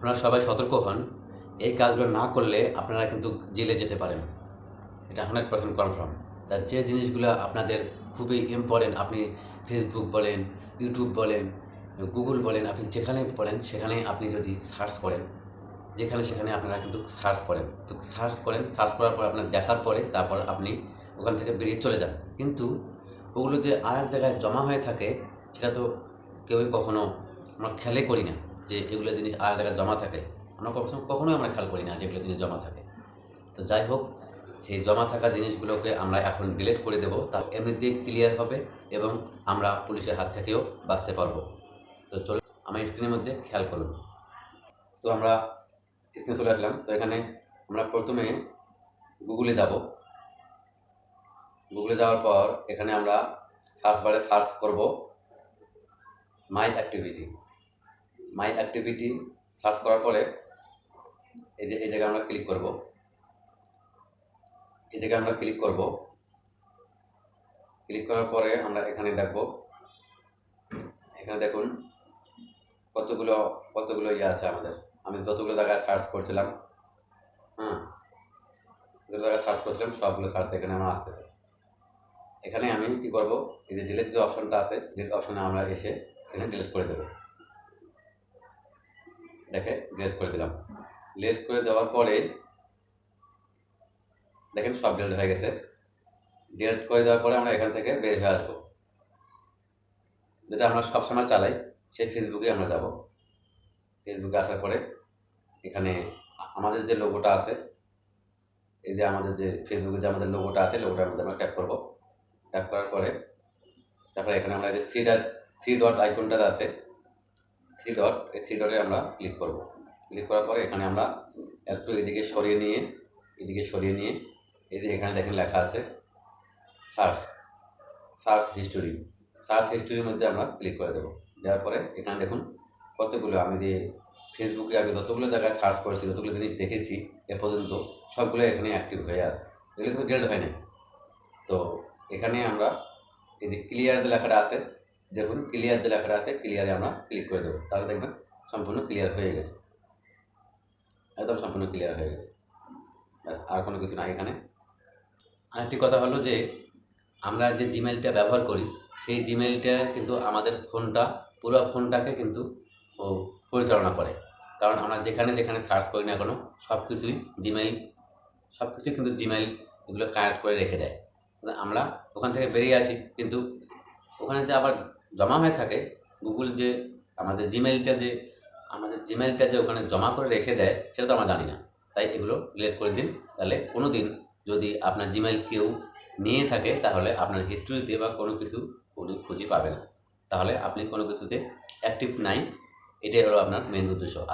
আপনারা সবাই সতর্ক হন। এই কাজগুলো না করলে আপনারা কিন্তু জেলে যেতে পারেন। এটা হান্ড্রেড পার্সেন্ট কনফার্ম তা যে জিনিসগুলো আপনাদের খুবই ইম্পর্টেন্ট আপনি ফেসবুক বলেন ইউটিউব বলেন গুগল বলেন, আপনি যেখানে বলেন সেখানে আপনি যদি সার্চ করেন, যেখানে সেখানে আপনারা কিন্তু সার্চ করেন। তো সার্চ করেন সার্চ করার পর আপনার দেখার পরে তারপর আপনি ওখান থেকে বেরিয়ে চলে যান। কিন্তু ওগুলো যে আর এক জায়গায় জমা হয়ে থাকে, সেটা তো কেউই কখনো আমরা খেয়ালই করি না। যে এগুলো জিনিস এক জায়গায় জমা থাকে। আমরা কখনো কখনোই আমরা খেয়াল করি না যেগুলো জিনিস জমা থাকে। তো যাই হোক, সেই জমা থাকা জিনিসগুলোকে আমরা এখন ডিলিট করে দেবো। তা এমনিতেই ক্লিয়ার হবে এবং আমরা পুলিশের হাত থেকেও বাঁচতে পারব। তো চলো আমার স্ক্রিনের মধ্যে খেয়াল করুন। তো আমরা স্ক্রিনে চলে আসলাম। তো এখানে আমরা প্রথমে গুগলে যাব। গুগলে যাওয়ার পর এখানে আমরা সার্চ বারে সার্চ করব। My activity my activity search করার পরে এই যে, এই জায়গায় আমরা ক্লিক করব। এই জায়গায় আমরা ক্লিক করব। ক্লিক করার পরে আমরা এখানে দেখব। এখানে দেখুন, কতগুলো কতগুলো ইয়ে আছে আমাদের। আমি যতগুলো জায়গায় সার্চ করছিলাম হ্যাঁ যতগুলো জায়গায় সার্চ করছিলাম, সবগুলো সার্চ এখানে আমার আসতেছে। এখানে আমি কি করব? এই যে ডিলিট যে অপশনটা আছে ডিলিট অপশনে আমরা এসে এখানে ডিলিট করে দেবো। দেখে ডিলিট করে দিলাম। ডিলিট করে দেওয়ার পরে, দেখেন সব ডিলিট হয়ে গেছে। ডিলিট করে দেওয়ার পরে আমরা এখান থেকে বের হয়ে আসব। যেটা আমরা সবসময় চালাই, সেই ফেসবুকে আমরা যাব। ফেসবুকে আসার পরে এখানে আমাদের যে লোগোটা আছে, এই যে আমাদের যে ফেসবুকে যে আমাদের লোগোটা আছে লোগোটার মধ্যে আমরা ট্যাপ করব। ট্যাপ করার পরে, তারপরে এখানে আমরা যে থ্রি ডট থ্রি ডট আইকনটা আছে থ্রি ডট এই থ্রি ডটে আমরা ক্লিক করব। ক্লিক করার পরে এখানে আমরা একটু এদিকে সরিয়ে নিয়ে, এদিকে সরিয়ে নিয়ে, এই যে এখানে দেখেন লেখা আছে সার্চ সার্চ হিস্টোরি সার্চ হিস্টোরির মধ্যে আমরা ক্লিক করে দেবো। দেওয়ার পরে এখানে দেখুন কতগুলো, আমি যে ফেসবুকে আমি যতগুলো জায়গায় সার্চ করেছি, যতগুলো জিনিস দেখেছি এ পর্যন্ত সবগুলো এখানে অ্যাক্টিভ হয়ে আছে। এগুলো কিন্তু ডিলেট হয় না তো এখানে আমরা এই যে ক্লিয়ার যে লেখাটা আছে দেখুন ক্লিয়ার যে লেখাটা আছে ক্লিয়ারে আমরা ক্লিক করে দেবো। তাহলে দেখবেন সম্পূর্ণ ক্লিয়ার হয়ে গেছে। একদম সম্পূর্ণ ক্লিয়ার হয়ে গেছে। ব্যাস, আর কোনো কিছু নাই এখানে। আরেকটি কথা হলো যে, আমরা যে জিমেলটা ব্যবহার করি, সেই জিমেলটা কিন্তু আমাদের ফোনটা, পুরো ফোনটাকে কিন্তু ও পরিচালনা করে। কারণ আমরা যেখানে যেখানে সার্চ করি না কোনো সব কিছুই জিমেইল সব কিছুই কিন্তু জিমেইল এগুলো কানেক্ট করে রেখে দেয়। আমরা ওখান থেকে বেরিয়ে আসি, কিন্তু ওখানে যে আবার জমা হয়ে থাকে গুগল যে আমাদের জিমেলটা যে, আমাদের জিমেলটা যে ওখানে জমা করে রেখে দেয়, সেটা তো আমরা জানি না। তাই এগুলো ডিলেট করে দিন। তাহলে কোনো দিন যদি আপনার জিমেল কেউ নিয়ে থাকে, তাহলে আপনার হিস্ট্রিতে বা কোনো কিছু উনি খুঁজে পাবে না। তাহলে আপনি কোনো কিছুতে অ্যাক্টিভ নাই। এটাই হলো আপনার মেন উদ্দেশ্য।